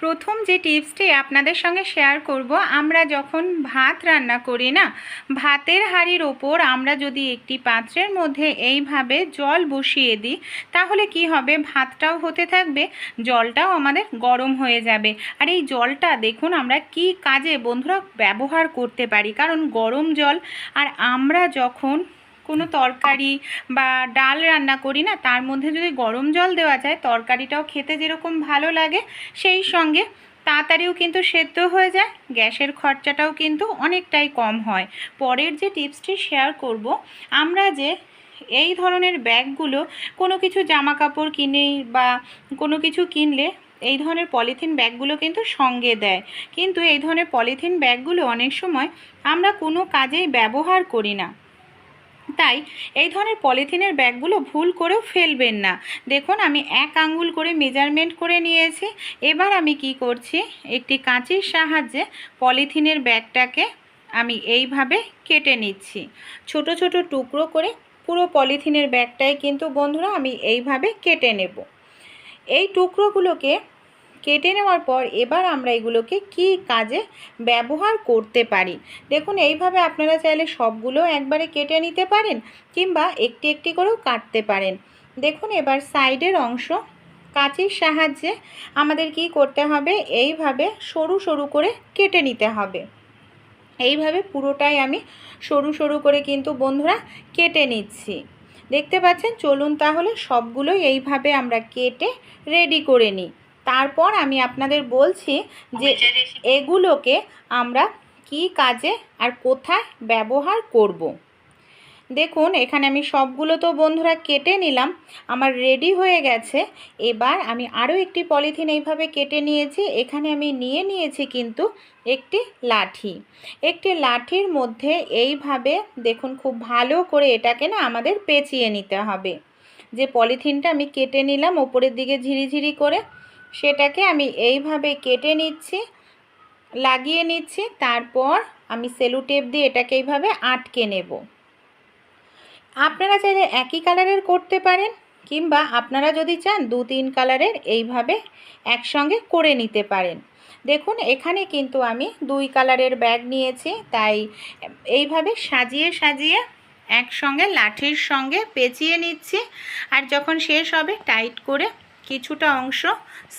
প্রথম যে টিপসটি আপনাদের সঙ্গে শেয়ার করব, আমরা যখন ভাত রান্না করি না, ভাতের হাঁড়ির ওপর আমরা যদি একটি পাত্রের মধ্যে এইভাবে জল বসিয়ে দিই, তাহলে কি হবে? ভাতটাও হতে থাকবে, জলটাও আমাদের গরম হয়ে যাবে। আর এই জলটা দেখুন আমরা কি কাজে বন্ধুরা ব্যবহার করতে পারি। কারণ গরম জল, আর আমরা যখন কোনো তরকারি বা ডাল রান্না করি না, তার মধ্যে যদি গরম জল দেওয়া যায়, তরকারিটাও খেতে যেরকম ভালো লাগে, সেই সঙ্গে তাড়াতাড়িও কিন্তু সেদ্ধ হয়ে যায়, গ্যাসের খরচাটাও কিন্তু অনেকটাই কম হয়। পরের যে টিপসটি শেয়ার করব, আমরা যে এই ধরনের ব্যাগগুলো কোনো কিছু জামা কাপড় কিনে বা কোনো কিছু কিনলে এই ধরনের পলিথিন ব্যাগগুলো কিন্তু সঙ্গে দেয়। কিন্তু এই ধরনের পলিথিন ব্যাগগুলো অনেক সময় আমরা কোনো কাজেই ব্যবহার করি না। তাই এই ধরনের পলিথিনের ব্যাগগুলো ভুল করেও ফেলবেন না। দেখুন, আমি এক আঙ্গুল করে মেজারমেন্ট করে নিয়েছি। এবার আমি কি করছি? একটি কাঁচির সাহায্যে পলিথিনের ব্যাগটাকে আমি এইভাবে কেটে নিচ্ছি। ছোট ছোট টুকরো করে পুরো পলিথিনের ব্যাগটাই কিন্তু বন্ধুরা আমি এইভাবে কেটে নেব। এই টুকরোগুলোকে কেটে নেওয়ার পর এবার আমরা এগুলোকে কি কাজে ব্যবহার করতে পারি? দেখুন, এইভাবে আপনারা চাইলে সবগুলো একবারে কেটে নিতে পারেন কিংবা একটি একটি করেও কাটতে পারেন। দেখুন, এবার সাইডের অংশ কাঁচির সাহায্যে আমাদের কি করতে হবে? এইভাবে সরু সরু করে কেটে নিতে হবে। এইভাবে পুরোটাই আমি সরু সরু করে কিন্তু বন্ধুরা কেটে নিচ্ছি। দেখতে পাচ্ছেন? চলুন তাহলে সবগুলোই এইভাবে আমরা কেটে রেডি করে নিই। তারপর আমি আপনাদের বলছি যে এগুলোকে আমরা কি কাজে আর কোথায় ব্যবহার করব। দেখুন এখানে আমি সবগুলো তো বন্ধুরা কেটে নিলাম আমার রেডি হয়ে গেছে। এবার আমি আরও একটি পলিথিন এইভাবে কেটে নিয়েছি এখানে আমি নিয়ে নিয়েছি কিন্তু একটি লাঠি। একটি লাঠির মধ্যে এইভাবে দেখুন খুব ভালো করে এটাকে না আমাদের পেঁচিয়ে নিতে হবে। যে পলিথিনটা আমি কেটে নিলাম ওপরের দিকে ঝিরিঝিরি করে সেটাকে আমি এইভাবে কেটে নিচ্ছি, লাগিয়ে নিচ্ছি, তারপর আমি সেলু টেপ দিয়ে এটাকে এইভাবে আটকে নেব। আপনারা চাইলে একই কালারের করতে পারেন, কিংবা আপনারা যদি চান দু তিন কালারের এইভাবে একসঙ্গে করে নিতে পারেন। দেখুন, এখানে কিন্তু আমি দুই কালারের ব্যাগ নিয়েছি, তাই এইভাবে সাজিয়ে সাজিয়ে একসঙ্গে লাঠির সঙ্গে পেঁচিয়ে নিচ্ছি, আর যখন শেষ হবে টাইট করে কিছুটা অংশ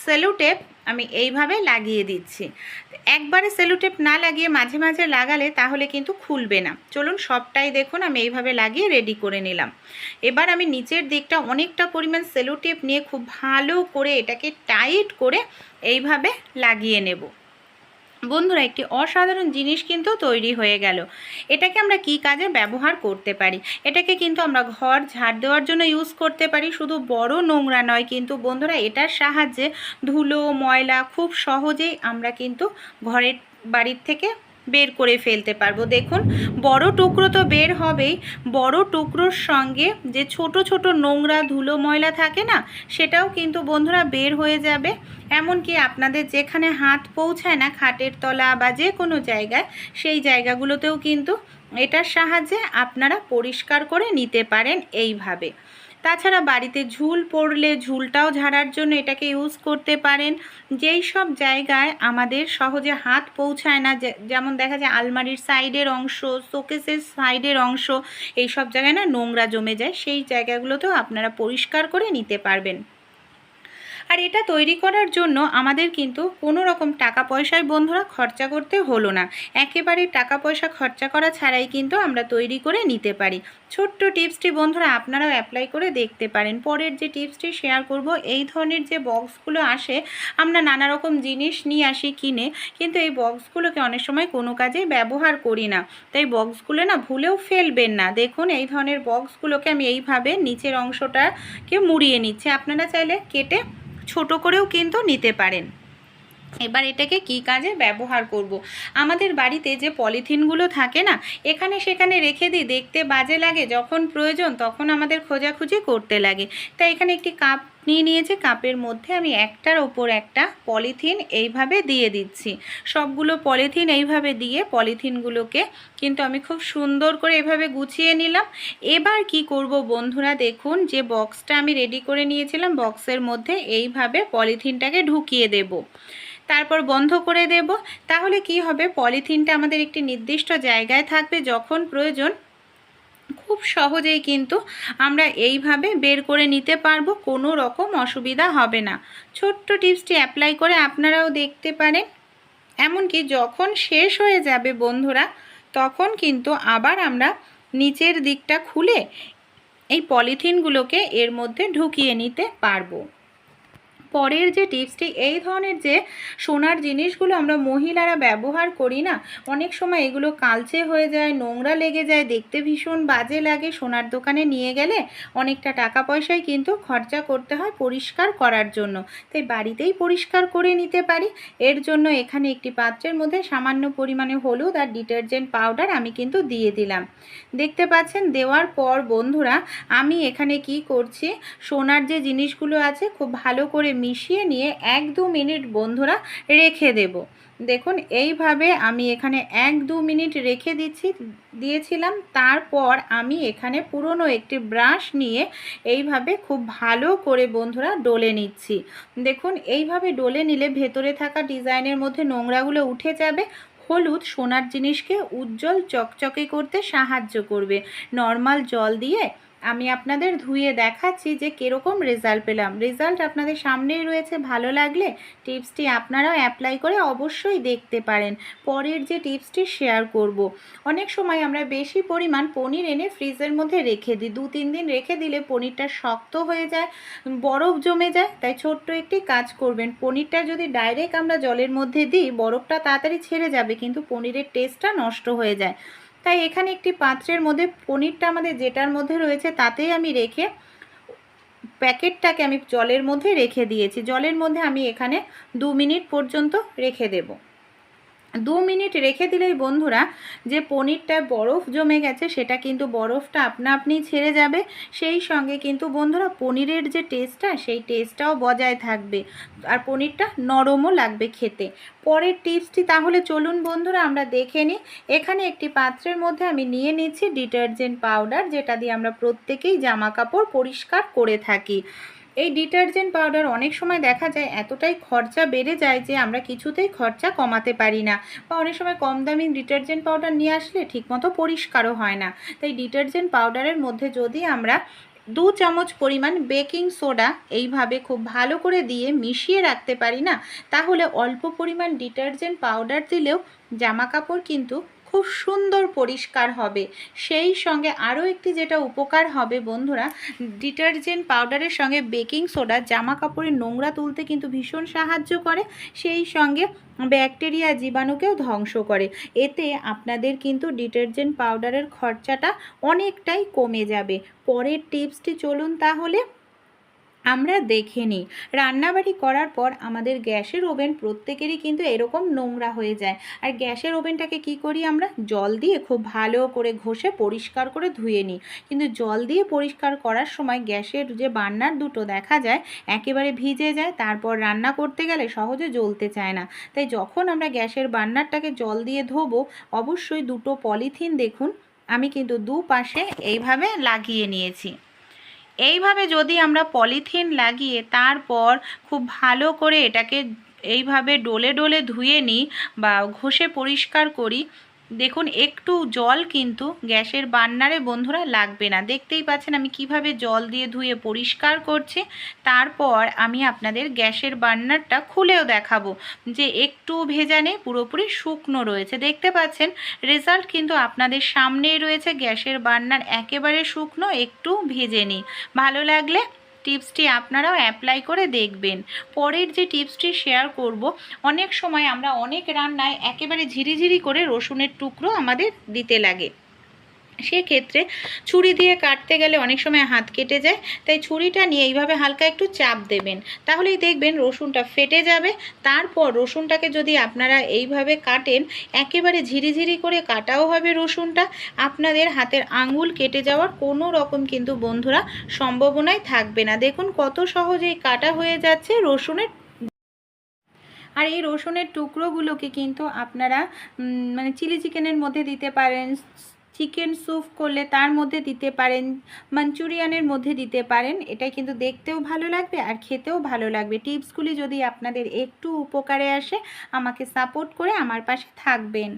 সেলুটেপ আমি এইভাবে লাগিয়ে দিচ্ছি। একবারে সেলুটেপ না লাগিয়ে মাঝে মাঝে লাগালে তাহলে কিন্তু খুলবে না। চলুন সবটাই দেখুন, আমি এইভাবে লাগিয়ে রেডি করে নিলাম। এবার আমি নিচের দিকটা অনেকটা পরিমাণ সেলুটেপ নিয়ে খুব ভালো করে এটাকে টাইট করে এইভাবে লাগিয়ে নেব। বন্ধুরা, একটি অসাধারণ জিনিস কিন্তু তৈরি হয়ে গেল। এটাকে আমরা কি কাজে ব্যবহার করতে পারি? এটাকে কিন্তু আমরা ঘর, ঝাড় দেওয়ার জন্য ইউজ করতে পারি। শুধু বড় নোংরা নয়, কিন্তু বন্ধুরা, এটার সাহায্যে ধুলো, ময়লা খুব সহজেই আমরা কিন্তু ঘরের বাড়ির থেকে বের করে ফেলতে পারব। দেখুন, বড় টুকরো তো বের হবেই। বড় টুকরোর সঙ্গে যে ছোট ছোট নোংরা ধুলো ময়লা থাকে না, সেটাও কিন্তু বন্ধুরা বের হয়ে যাবে। এমনকি আপনাদের যেখানে হাত পৌঁছায় না, খাটের তলা বা যে কোনো জায়গায়, সেই জায়গাগুলোতেও কিন্তু এটার সাহায্যে আপনারা পরিষ্কার করে নিতে পারেন এইভাবে। তাছাড়া বাড়িতে ঝুল পড়লে ঝুলটাও ঝাড়ার জন্য এটাকে ইউজ করতে পারেন। যেই সব জায়গায় আমাদের সহজে হাত পৌঁছায় না যেমন দেখা যায় আলমারির সাইডের অংশ, শোকেসের সাইডের অংশ, এই সব জায়গায় না নোংরা জমে যায়, সেই জায়গাগুলোতেও আপনারা পরিষ্কার করে নিতে পারবেন। আর এটা তৈরি করার জন্য আমাদের কিন্তু কোনো রকম টাকা পয়সায় বন্ধুরা খরচা করতে হলো না। একেবারে টাকা পয়সা খরচা করা ছাড়াই কিন্তু আমরা তৈরি করে নিতে পারি। ছোট্ট টিপসটি বন্ধুরা আপনারাও অ্যাপ্লাই করে দেখতে পারেন। পরের যে টিপসটি শেয়ার করব, এই ধরনের যে বক্সগুলো আসে, আমরা নানা রকম জিনিস নিয়ে আসি কিনে, কিন্তু এই বক্সগুলোকে অনেক সময় কোনো কাজেই ব্যবহার করি না। তাই বক্সগুলো না ভুলেও ফেলবেন না। দেখুন, এই ধরনের বক্সগুলোকে আমি এইভাবে নিচের অংশটাকে মুড়িয়ে নিচ্ছি। আপনারা চাইলে কেটে ছোট করেও কিন্তু নিতে পারেন এবার এটাকে কি কাজে ব্যবহার করব। আমাদের বাড়িতে যে পলিথিনগুলো থাকে না, এখানে সেখানে রেখে দিই, দেখতে বাজে লাগে, যখন প্রয়োজন তখন আমাদের খোঁজাখুঁজি করতে লাগে তাই এখানে একটি কাপ নিয়ে নিয়েছি। কাপের মধ্যে আমি একটার ওপর একটা পলিথিন এইভাবে দিয়ে দিচ্ছি। সবগুলো পলিথিন এইভাবে দিয়ে পলিথিনগুলোকে কিন্তু আমি খুব সুন্দর করে এভাবে গুছিয়ে নিলাম। এবার কি করব বন্ধুরা দেখুন, যে বক্সটা আমি রেডি করে নিয়েছিলাম, বক্সের মধ্যে এইভাবে পলিথিনটাকে ঢুকিয়ে দেব। তারপর বন্ধ করে দেব। তাহলে কি হবে? পলিথিনটা আমাদের একটি নির্দিষ্ট জায়গায় থাকবে যখন প্রয়োজন খুব সহজেই কিন্তু আমরা এইভাবে বের করে নিতে পারব, কোনো রকম অসুবিধা হবে না। ছোট্ট টিপসটি অ্যাপ্লাই করে আপনারাও দেখতে পারেন। এমনকি যখন শেষ হয়ে যাবে বন্ধুরা, তখন কিন্তু আবার আমরা নিচের দিকটা খুলে এই পলিথিনগুলোকে এর মধ্যে ঢুকিয়ে নিতে পারব। পরের যে টিপসটি, এই ধরনের যে সোনার জিনিসগুলো আমরা মহিলারা ব্যবহার করি না, অনেক সময় এগুলো কালচে হয়ে যায়, নোংরা লেগে যায়, দেখতে ভীষণ বাজে লাগে, সোনার দোকানে নিয়ে গেলে অনেকটা টাকা পয়সায় কিন্তু খরচা করতে হয় পরিষ্কার করার জন্য। তাই বাড়িতেই পরিষ্কার করে নিতে পারি। এর জন্য এখানে একটি পাত্রের মধ্যে সামান্য পরিমাণে হলুদ আর ডিটারজেন্ট পাউডার আমি কিন্তু দিয়ে দিলাম। দেখতে পাচ্ছেন, দেওয়ার পর বন্ধুরা, আমি এখানে কি করছি? সোনার যে জিনিসগুলো আছে, খুব ভালো করে মিশিয়ে নিয়ে এক দু মিনিট বন্ধুরা রেখে দেব। দেখুন, এইভাবে আমি এখানে এক দু মিনিট রেখে দিচ্ছি, দিয়েছিলাম। তারপর আমি এখানে পুরনো একটি ব্রাশ নিয়ে এইভাবে খুব ভালো করে বন্ধুরা ডলে নিচ্ছি। দেখুন, এইভাবে ডলে নিলে ভেতরে থাকা ডিজাইনের মধ্যে নোংরাগুলো উঠে যাবে। হলুদ সোনার জিনিসকে উজ্জ্বল চকচকে করতে সাহায্য করবে। নর্মাল জল দিয়ে আমি আপনাদের ধুয়ে দেখাচ্ছি যে কীরকম রেজাল্ট পেলাম। রেজাল্ট আপনাদের সামনেই রয়েছে, ভালো লাগলে টিপসটি আপনারাও অ্যাপ্লাই করে অবশ্যই দেখতে পারেন। পরের যে টিপসটি শেয়ার করব। অনেক সময় আমরা বেশি পরিমাণ পনির এনে ফ্রিজের মধ্যে রেখে দিই। দু, তিন দিন রেখে দিলে পনিরটা শক্ত হয়ে যায়, বরফ জমে যায়, তাই ছোট্ট একটি কাজ করবেন। পনিরটা যদি ডাইরেক্ট আমরা জলের মধ্যে দিই, বরফটা তাড়াতাড়ি ছেড়ে যাবে, কিন্তু পনিরের টেস্টটা নষ্ট হয়ে যায়। তাই এখানে একটি পাত্রের মধ্যে পনিরটা আমাদের যেটার মধ্যে রয়েছে তাতেই আমি রেখে প্যাকেটটাকে আমি জলের মধ্যে রেখে দিয়েছি। জলের মধ্যে আমি এখানে দু মিনিট পর্যন্ত রেখে দেবো। দু মিনিট রেখে দিলেই বন্ধুরা, যে পনিরটা বরফ জমে গেছে, সেটা কিন্তু বরফটা আপনা আপনি ছেড়ে যাবে। সেই সঙ্গে কিন্তু বন্ধুরা, পনিরের যে টেস্টটা সেই টেস্টটাও বজায় থাকবে। আর পনিরটা নরমও লাগবে খেতে। পরের টিপসটি তাহলে চলুন বন্ধুরা, আমরা দেখে নিই। এখানে একটি পাত্রের মধ্যে আমি নিয়ে নিচ্ছি ডিটারজেন্ট পাউডার, যেটা দিয়ে আমরা প্রত্যেকেই জামা কাপড় পরিষ্কার করে থাকি। এই ডিটারজেন্ট পাউডার অনেক সময় দেখা যায় এতটাই খরচা বেড়ে যায় যে আমরা কিছুতেই খরচা কমাতে পারি না বা অনেক সময় কম দামি ডিটারজেন্ট পাউডার নিয়ে আসলে ঠিকমতো পরিষ্কারও হয় না। তাই ডিটারজেন্ট পাউডারের মধ্যে যদি আমরা দু চামচ পরিমাণ বেকিং সোডা এইভাবে খুব ভালো করে দিয়ে মিশিয়ে রাখতে পারি না, তাহলে অল্প পরিমাণ ডিটারজেন্ট পাউডার দিলেও জামা কাপড় কিন্তু খুব সুন্দর পরিষ্কার হবে। সেই সঙ্গে আরও একটি যেটা উপকার হবে বন্ধুরা, ডিটারজেন্ট পাউডারের সঙ্গে বেকিং সোডা জামা কাপড়ের নোংরা তুলতে কিন্তু ভীষণ সাহায্য করে, সেই সঙ্গে ব্যাকটেরিয়া জীবাণুকেও ধ্বংস করে। এতে আপনাদের কিন্তু ডিটারজেন্ট পাউডারের খরচাটা অনেকটাই কমে যাবে। পরের টিপসটি চলুন তাহলে। আমরা দেখে নিই। রান্নাবাড়ি করার পর আমাদের গ্যাসের ওভেন প্রত্যেকেরই কিন্তু এরকম নোংরা হয়ে যায়। আর গ্যাসের ওভেনটাকে কি করি আমরা? জল দিয়ে খুব ভালো করে ঘষে পরিষ্কার করে ধুয়ে নিই। কিন্তু জল দিয়ে পরিষ্কার করার সময় গ্যাসের যে বার্নার দুটো দেখা যায়, একেবারে ভিজে যায়, তারপর রান্না করতে গেলে সহজে জ্বলতে চায় না। তাই যখন আমরা গ্যাসের বার্নারটাকে জল দিয়ে ধোবো, অবশ্যই দুটো পলিথিন দেখুন। আমি কিন্তু দুপাশে এইভাবে লাগিয়ে নিয়েছি। এইভাবে যদি আমরা পলিথিন লাগিয়ে তারপর খুব ভালো করে এটাকে এইভাবে ডোলে ডোলে ধুয়ে নিই বা ঘষে পরিষ্কার করি দেখুন, একটু জল কিন্তু গ্যাসের বান্নারে বন্ধুরা লাগবে না। দেখতেই পাচ্ছেন আমি কীভাবে জল দিয়ে ধুয়ে পরিষ্কার করছি। তারপর আমি আপনাদের গ্যাসের বান্নারটা খুলেও দেখাবো যে একটু ভেজা নেই, পুরোপুরি শুকনো রয়েছে। দেখতে পাচ্ছেন, রেজাল্ট কিন্তু আপনাদের সামনেই রয়েছে। গ্যাসের বান্নার একেবারে শুকনো, একটু ভেজে নিই। ভালো লাগলে টিপসটি আপনারাও অ্যাপ্লাই করে দেখবেন। পরের যে টিপসটি শেয়ার করব, অনেক সময় আমরা অনেক রান্নায় একেবারে ঝিরিঝিরি করে রসুনের টুকরো আমাদের দিতে লাগে। সেক্ষেত্রে ছুরি দিয়ে কাটতে গেলে অনেক সময় হাত কেটে যায়, তাই ছুরিটা নিয়ে এইভাবে হালকা একটু চাপ দেবেন। তাহলেই দেখবেন রসুনটা ফেটে যাবে, তারপর রসুনটাকে যদি আপনারা এইভাবে কাটেন, একেবারে ঝিরিঝিরি করে কাটাও হবে রসুনটা। আপনাদের হাতের আঙুল কেটে যাওয়ার কোনো রকম কিন্তু বন্ধুরা সম্ভাবনাই থাকবে না। দেখুন কত সহজেই কাটা হয়ে যাচ্ছে রসুনের। আর এই রসুনের টুকরোগুলোকে কিন্তু আপনারা মানে চিলি চিকেনের মধ্যে দিতে পারেন চিকেন স্যুপ করলে তার মধ্যে দিতে পারেন, মাঞ্চুরিয়ানের মধ্যে দিতে পারেন। এটা কিন্তু দেখতেও ভালো লাগবে আর খেতেও ভালো লাগবে। টিপসগুলি যদি আপনাদের একটু উপকারে আসে, আমাকে সাপোর্ট করে আমার পাশে থাকবেন।